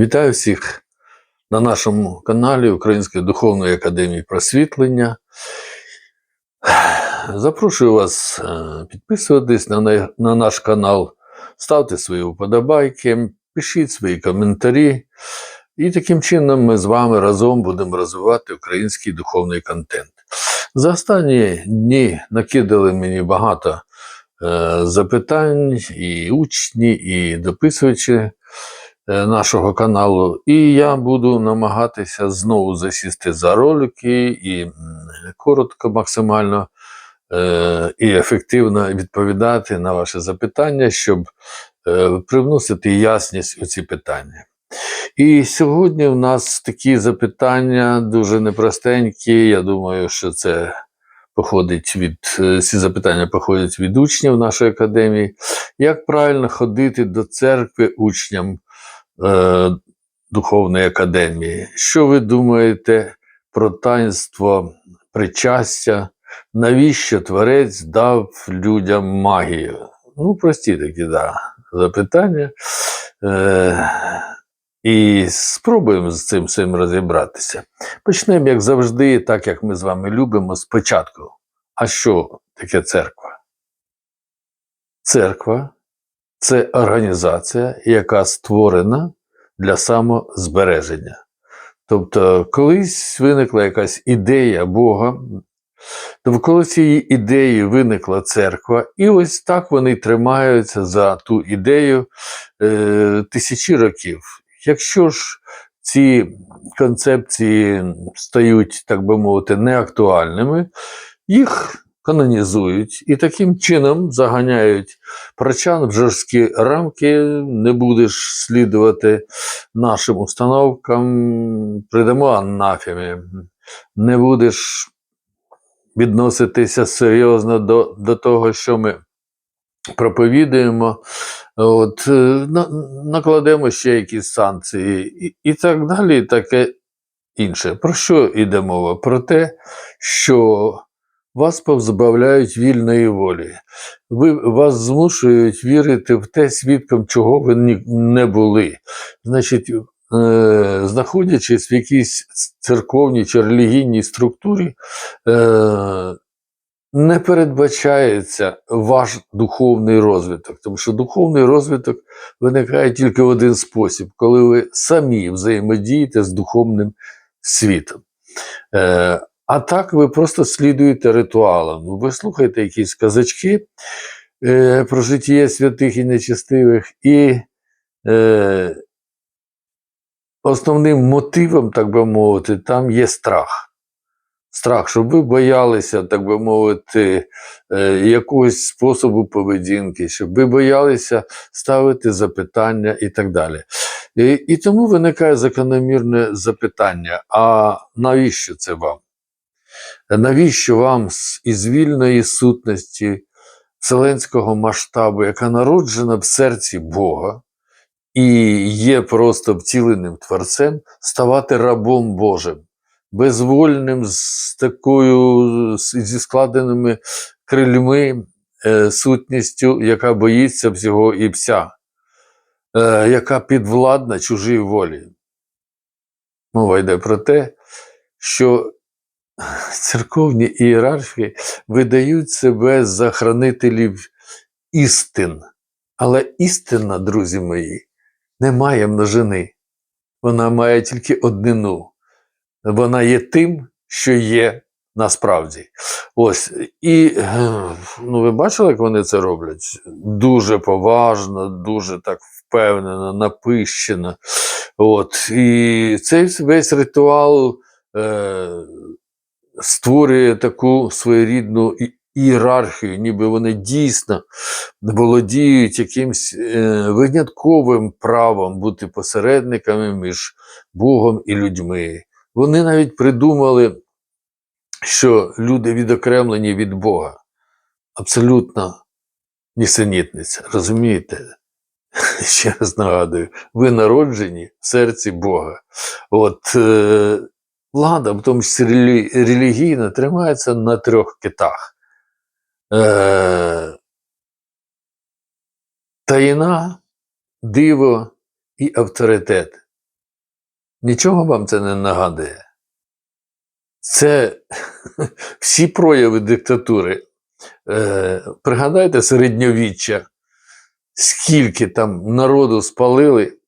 Вітаю всіх на нашому каналі Української духовної академії просвітлення. Запрошую вас е, підписуватись на, на, на наш канал, ставте свої вподобайки, пишіть свої коментарі. І таким чином ми з вами разом будемо розвивати український духовний контент. За останні дні накидали мені багато е, запитань, і учні, і дописувачі нашого каналу. І я буду намагатися знову засісти за ролики і коротко, максимально е, і ефективно відповідати на ваші запитання, щоб е, привносити ясність у ці питання. І сьогодні в нас такі запитання дуже непростенькі. Я думаю, що це походить від е, ці запитання походять від учнів нашої академії. Як правильно ходити до церкви учням е, Духовної академії? Що ви думаєте про таїнство причастя? Навіщо Творець дав людям магію? Ну, прості такі да, запитання. Е, і спробуємо з цим всім розібратися. Почнемо, як завжди, так як ми з вами любимо, спочатку. А що таке церква? Церква це організація, яка створена для самозбереження. Тобто, колись виникла якась ідея Бога, довкола цієї ідеї виникла церква, і ось так вони тримаються за ту ідею е, тисячі років. Якщо ж ці концепції стають, так би мовити, неактуальними, їх канонізують і таким чином заганяють прочан в жорсткі рамки, не будеш слідувати нашим установкам, придамо анафемі, не будеш відноситися серйозно до, до того, що ми проповідуємо, от, е, на, накладемо ще якісь санкції і, і так далі, і таке інше. Про що йде мова? Про те, що вас позбавляють вільної волі. Ви, вас змушують вірити в те, свідком чого ви не були. Значить, е, знаходячись в якійсь церковній чи релігійній структурі, е, не передбачається ваш духовний розвиток, тому що духовний розвиток виникає тільки в один спосіб, коли ви самі взаємодієте з духовним світом. Е, а так ви просто слідуєте ритуалам. Ви слухаєте якісь казачки е, про життя святих і нечестивих, і е, основним мотивом, так би мовити, там є страх. Страх, щоб ви боялися, так би мовити, е, якогось способу поведінки, щоб ви боялися ставити запитання і так далі. І, і тому виникає закономірне запитання: а навіщо це вам? Навіщо вам із вільної сутності вселенського масштабу, яка народжена в серці Бога і є просто втіленим творцем, ставати рабом Божим? безвольним, з такою зі складеними крильми, е, сутністю, яка боїться всього і вся, е, яка підвладна чужій волі. Мова йде про те, що церковні ієрархи видають себе за хранителів істин. Але істина, друзі мої, не має множини. Вона має тільки однину вона є тим, що є насправді. Ось. І ну, ви бачили, як вони це роблять? Дуже поважно, дуже так впевнено, напищено. От. І цей весь ритуал е, створює таку своєрідну ієрархію, ніби вони дійсно володіють якимсь е, винятковим правом бути посередниками між Богом і людьми. Вони навіть придумали, що люди відокремлені від Бога. Абсолютно нісенітниця. Розумієте? Ще раз нагадую, ви народжені в серці Бога. От е, влада, в тому числі релігійна, тримається на трьох китах. Е, таїна, диво і авторитет. Нічого вам це не нагадує. Це всі прояви диктатури. Е, пригадайте середньовіччя, скільки там народу спалили,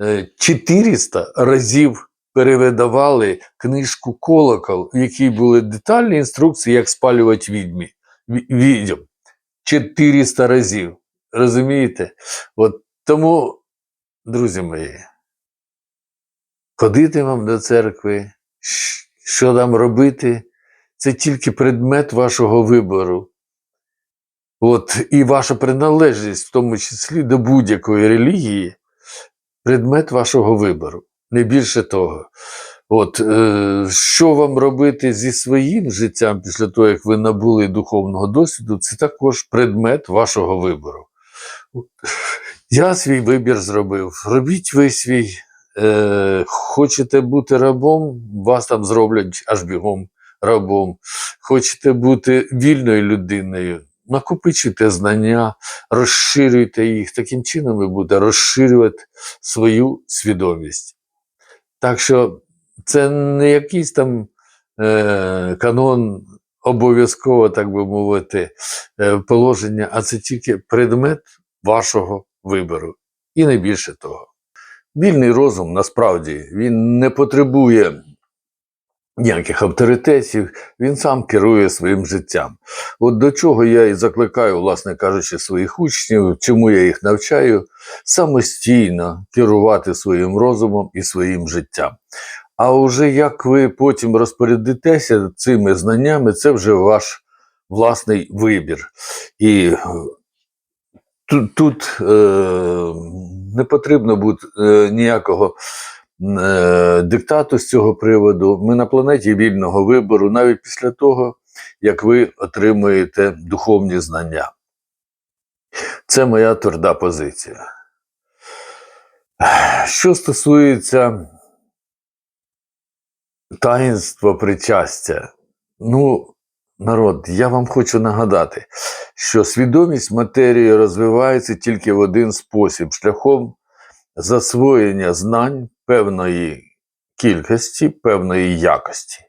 Е, 400 разів перевидавали книжку Колокол, в якій були детальні інструкції, як спалювати відьмі, відьом. 400 разів. Розумієте? От тому, друзі мої, ходити вам до церкви, що там робити, це тільки предмет вашого вибору. От, і ваша приналежність, в тому числі до будь-якої релігії, предмет вашого вибору. Не більше того. От, е, що вам робити зі своїм життям після того, як ви набули духовного досвіду, це також предмет вашого вибору. Я свій вибір зробив. Робіть ви свій. Е, хочете бути рабом, вас там зроблять аж бігом рабом. Хочете бути вільною людиною, накопичуйте знання, розширюйте їх. Таким чином ви будете розширювати свою свідомість. Так що це не якийсь там е, канон обов'язково, так би мовити, е, положення, а це тільки предмет вашого вибору. І не більше того. Вільний розум насправді він не потребує ніяких авторитетів, він сам керує своїм життям. От до чого я і закликаю, власне кажучи, своїх учнів, чому я їх навчаю, самостійно керувати своїм розумом і своїм життям. А вже як ви потім розпорядитеся цими знаннями, це вже ваш власний вибір. І е, тут, тут е, не потрібно бути е, ніякого диктату з цього приводу. Ми на планеті вільного вибору, навіть після того, як ви отримуєте духовні знання. Це моя тверда позиція. Що стосується таїнства причастя, ну, народ, я вам хочу нагадати, що свідомість матерії розвивається тільки в один спосіб шляхом засвоєння знань певної кількості, певної якості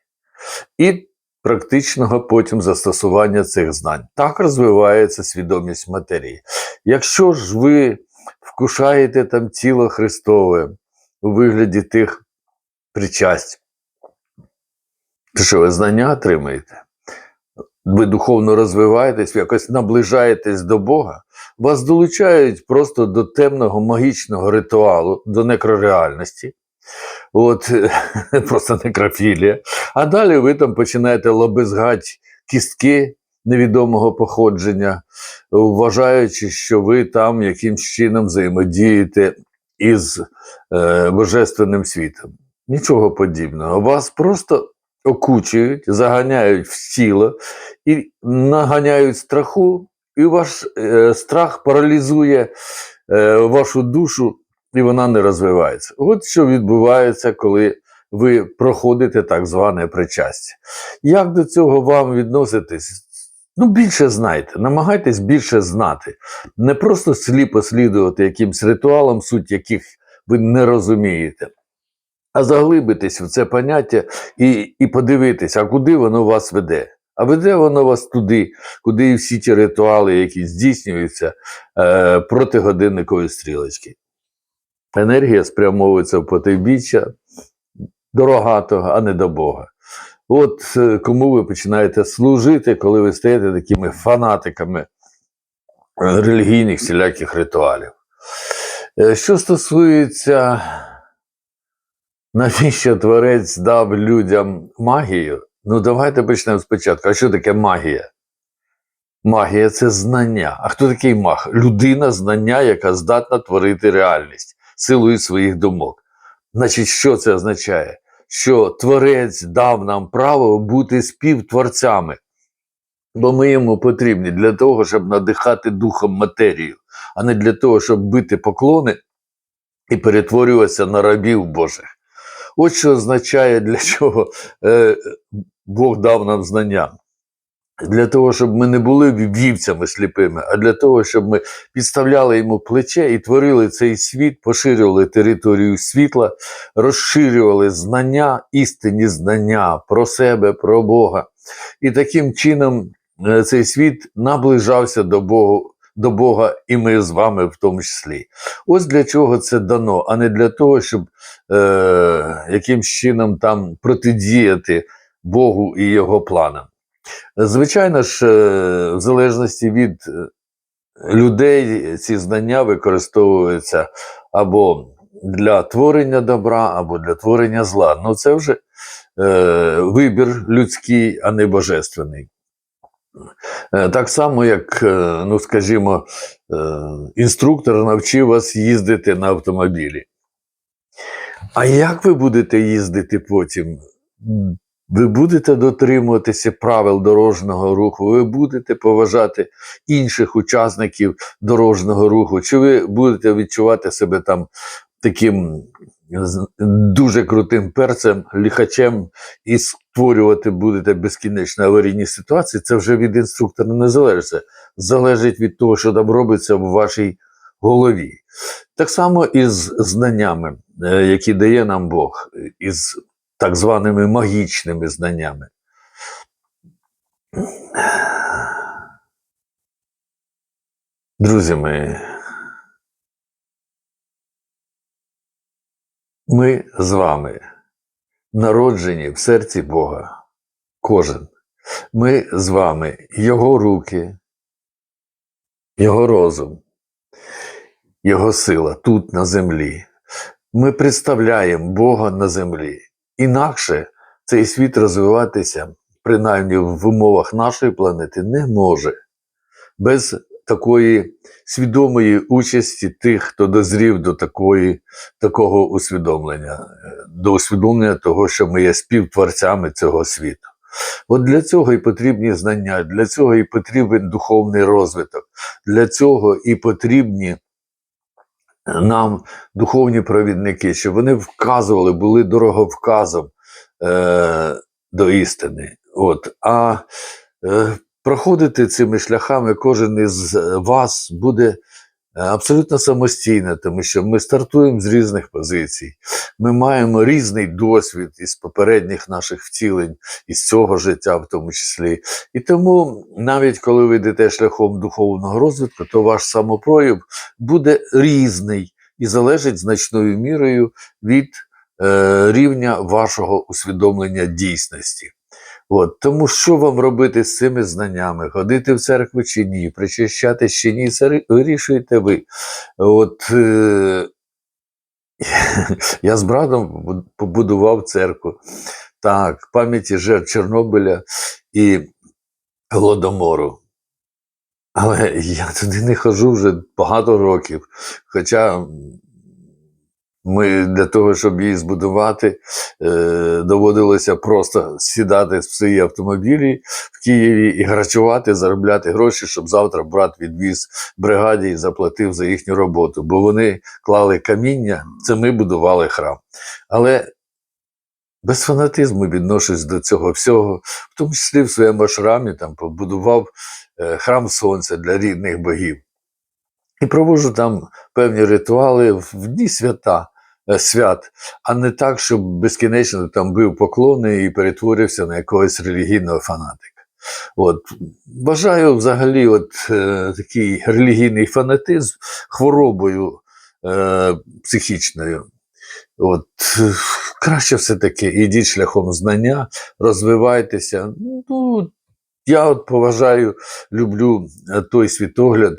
і практичного потім застосування цих знань. Так розвивається свідомість матерії. Якщо ж ви вкушаєте там тіло Христове у вигляді тих причасть, то що ви знання отримаєте? Ви духовно розвиваєтесь, ви якось наближаєтесь до Бога, вас долучають просто до темного магічного ритуалу, до некрореальності. От просто некрофілія. А далі ви там починаєте лобезгати кістки невідомого походження, вважаючи, що ви там якимсь чином взаємодієте із е, божественним світом. Нічого подібного. Вас просто окучують, заганяють в тіло і наганяють страху, і ваш е, страх паралізує е, вашу душу, і вона не розвивається. От що відбувається, коли ви проходите так зване причастя. Як до цього вам відноситись? Ну, більше знайте, намагайтесь більше знати. Не просто сліпо слідувати якимсь ритуалам, суть яких ви не розумієте, а заглибитись в це поняття і, і подивитись, а куди воно вас веде. А веде воно вас туди, куди і всі ті ритуали, які здійснюються е, проти годинникової стрілочки. Енергія спрямовується в потайбіччя до рогатого, а не до Бога. От е, кому ви починаєте служити, коли ви стаєте такими фанатиками е, релігійних всіляких ритуалів. Е, Що стосується, навіщо творець дав людям магію, ну давайте почнемо спочатку. А що таке магія? Магія це знання. А хто такий маг? Людина знання, яка здатна творити реальність силою своїх думок. Значить, що це означає? Що творець дав нам право бути співтворцями, бо ми йому потрібні для того, щоб надихати духом матерію, а не для того, щоб бити поклони і перетворюватися на рабів Божих. От що означає, для чого е, Бог дав нам знання. для того, щоб ми не були вівцями сліпими, а для того, щоб ми підставляли йому плече і творили цей світ, поширювали територію світла, розширювали знання, істинні знання про себе, про Бога. І таким чином е, цей світ наближався до Бога. До Бога, і ми з вами в тому числі. Ось для чого це дано, а не для того, щоб е, якимсь чином там протидіяти Богу і його планам. Звичайно ж, е, в залежності від е, людей ці знання використовуються або для творення добра, або для творення зла. Ну це вже е, вибір людський, а не божественний. Е, Так само, як, е, ну скажімо, е, інструктор навчив вас їздити на автомобілі. А як ви будете їздити потім? Ви будете дотримуватися правил дорожнього руху, ви будете поважати інших учасників дорожнього руху, чи ви будете відчувати себе там таким з- дуже крутим перцем, ліхачем і створювати будете безкінечно аварійні ситуації, це вже від інструктора не залежить. Залежить від того, що там робиться в вашій голові. Так само і з знаннями, е, які дає нам Бог, із так званими магічними знаннями. Друзі мої, ми з вами народжені в серці Бога. Кожен. Ми з вами Його руки, Його розум, Його сила тут на землі. Ми представляємо Бога на землі. Інакше цей світ розвиватися, принаймні в умовах нашої планети, не може без такої свідомої участі тих, хто дозрів до такої, такого усвідомлення, до усвідомлення того, що ми є співтворцями цього світу. От для цього і потрібні знання, для цього і потрібен духовний розвиток, для цього і потрібні нам духовні провідники, щоб вони вказували, були дороговказом е, до істини. От. А е, проходити цими шляхами кожен із вас буде е, абсолютно самостійно, тому що ми стартуємо з різних позицій. Ми маємо різний досвід із попередніх наших втілень, із цього життя, в тому числі. І тому, навіть коли ви йдете шляхом духовного розвитку, то ваш самопрояв буде різний і залежить значною мірою від е, рівня вашого усвідомлення дійсності. От, тому що вам робити з цими знаннями? Ходити в церкву чи ні, причащати чи ні, це вирішуєте ви. От, е, я з братом побудував церкву. Так, пам'яті жертв Чорнобиля і Голодомору. Але я туди не ходжу вже багато років. Хоча ми для того, щоб її збудувати, е, доводилося просто сідати в свої автомобілі в Києві і грачувати, заробляти гроші, щоб завтра брат відвіз бригаді і заплатив за їхню роботу. Бо вони клали каміння, це ми будували храм. Але без фанатизму відношусь до цього всього, в тому числі в своєму шрамі там побудував е, храм сонця для рідних богів. І проводжу там певні ритуали в дні свята, свят, а не так, щоб безкінечно там бив поклони і перетворився на якогось релігійного фанатика. От. Бажаю взагалі от, е, такий релігійний фанатизм хворобою е, психічною. От, е, краще все-таки ідіть шляхом знання, розвивайтеся. Ну, я от поважаю, люблю е, той світогляд, е,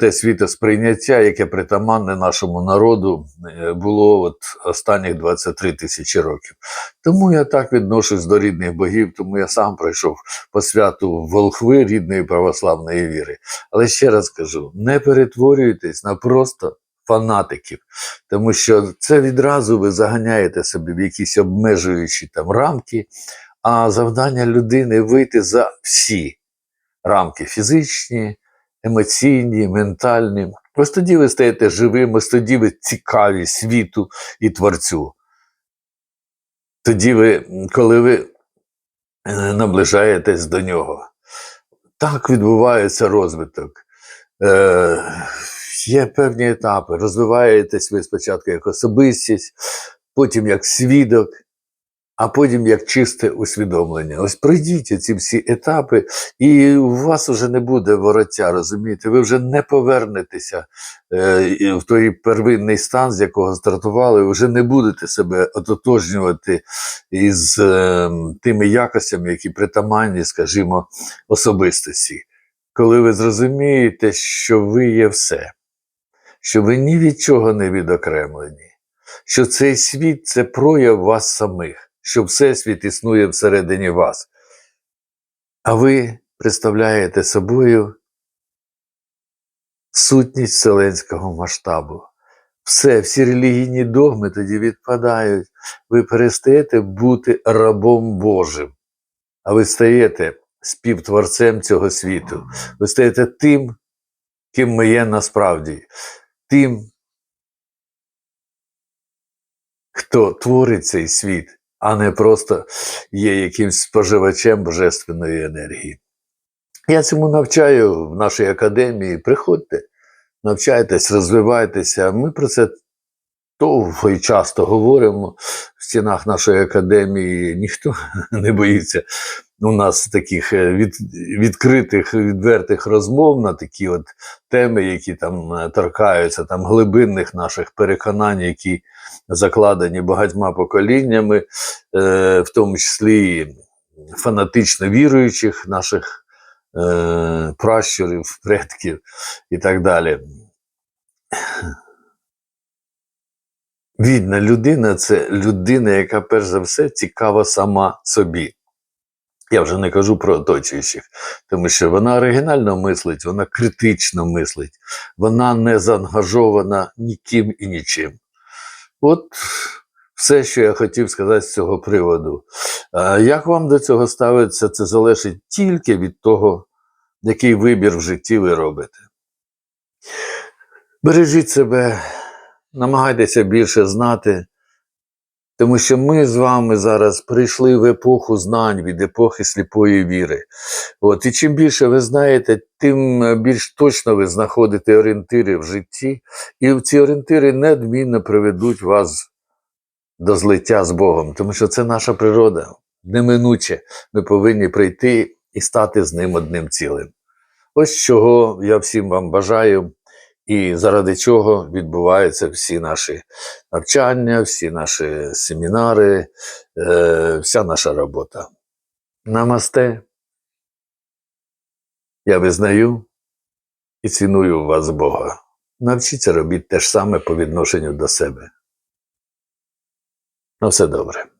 те світосприйняття, яке притаманне нашому народу е, було от останніх 23 тисячі років. Тому я так відношусь до рідних богів, тому я сам пройшов по святу волхви рідної православної віри. Але ще раз кажу: не перетворюйтесь на просто фанатиків, тому що це відразу ви заганяєте собі в якісь обмежуючі там рамки, а завдання людини вийти за всі рамки фізичні, емоційні, ментальні. Ось тоді ви стаєте живим, ось тоді ви цікаві світу і творцю. Тоді ви, коли ви е, наближаєтесь до нього. Так відбувається розвиток. Е, є певні етапи. Розвиваєтесь ви спочатку як особистість, потім як свідок, а потім як чисте усвідомлення. Ось пройдіть ці всі етапи, і у вас вже не буде вороття, розумієте? Ви вже не повернетеся е, в той первинний стан, з якого стартували, ви вже не будете себе ототожнювати із е, тими якостями, які притаманні, скажімо, особистості. Коли ви зрозумієте, що ви є все, що ви ні від чого не відокремлені, що цей світ це прояв вас самих, що Всесвіт існує всередині вас. А ви представляєте собою сутність вселенського масштабу. Все, всі релігійні догми тоді відпадають. Ви перестаєте бути рабом Божим, а ви стаєте співтворцем цього світу. Ви стаєте тим, ким ми є насправді, тим, хто творить цей світ, а не просто є якимсь споживачем божественної енергії. Я цьому навчаю в нашій академії. Приходьте, навчайтесь, розвивайтеся. Ми про це довго і часто говоримо в стінах нашої академії. Ніхто не боїться у нас таких е, від, відкритих, відвертих розмов на такі от теми, які там е, торкаються там глибинних наших переконань, які закладені багатьма поколіннями, е, в тому числі фанатично віруючих наших е, пращурів, предків і так далі. Відна людина це людина, яка перш за все цікава сама собі. Я вже не кажу про оточуючих, тому що вона оригінально мислить, вона критично мислить, вона не заангажована ніким і нічим. От все, що я хотів сказати з цього приводу. Як вам до цього ставиться, це залежить тільки від того, який вибір в житті ви робите. Бережіть себе, намагайтеся більше знати, тому що ми з вами зараз прийшли в епоху знань від епохи сліпої віри. От, і чим більше ви знаєте, тим більш точно ви знаходите орієнтири в житті, і ці орієнтири неодмінно приведуть вас до злиття з Богом, тому що це наша природа. Неминуче ми повинні прийти і стати з ним одним цілим. Ось чого я всім вам бажаю, і заради чого відбуваються всі наші навчання, всі наші семінари, е, вся наша робота. Намасте. Я визнаю і ціную вас Бога. Навчіться робити те ж саме по відношенню до себе. На все добре.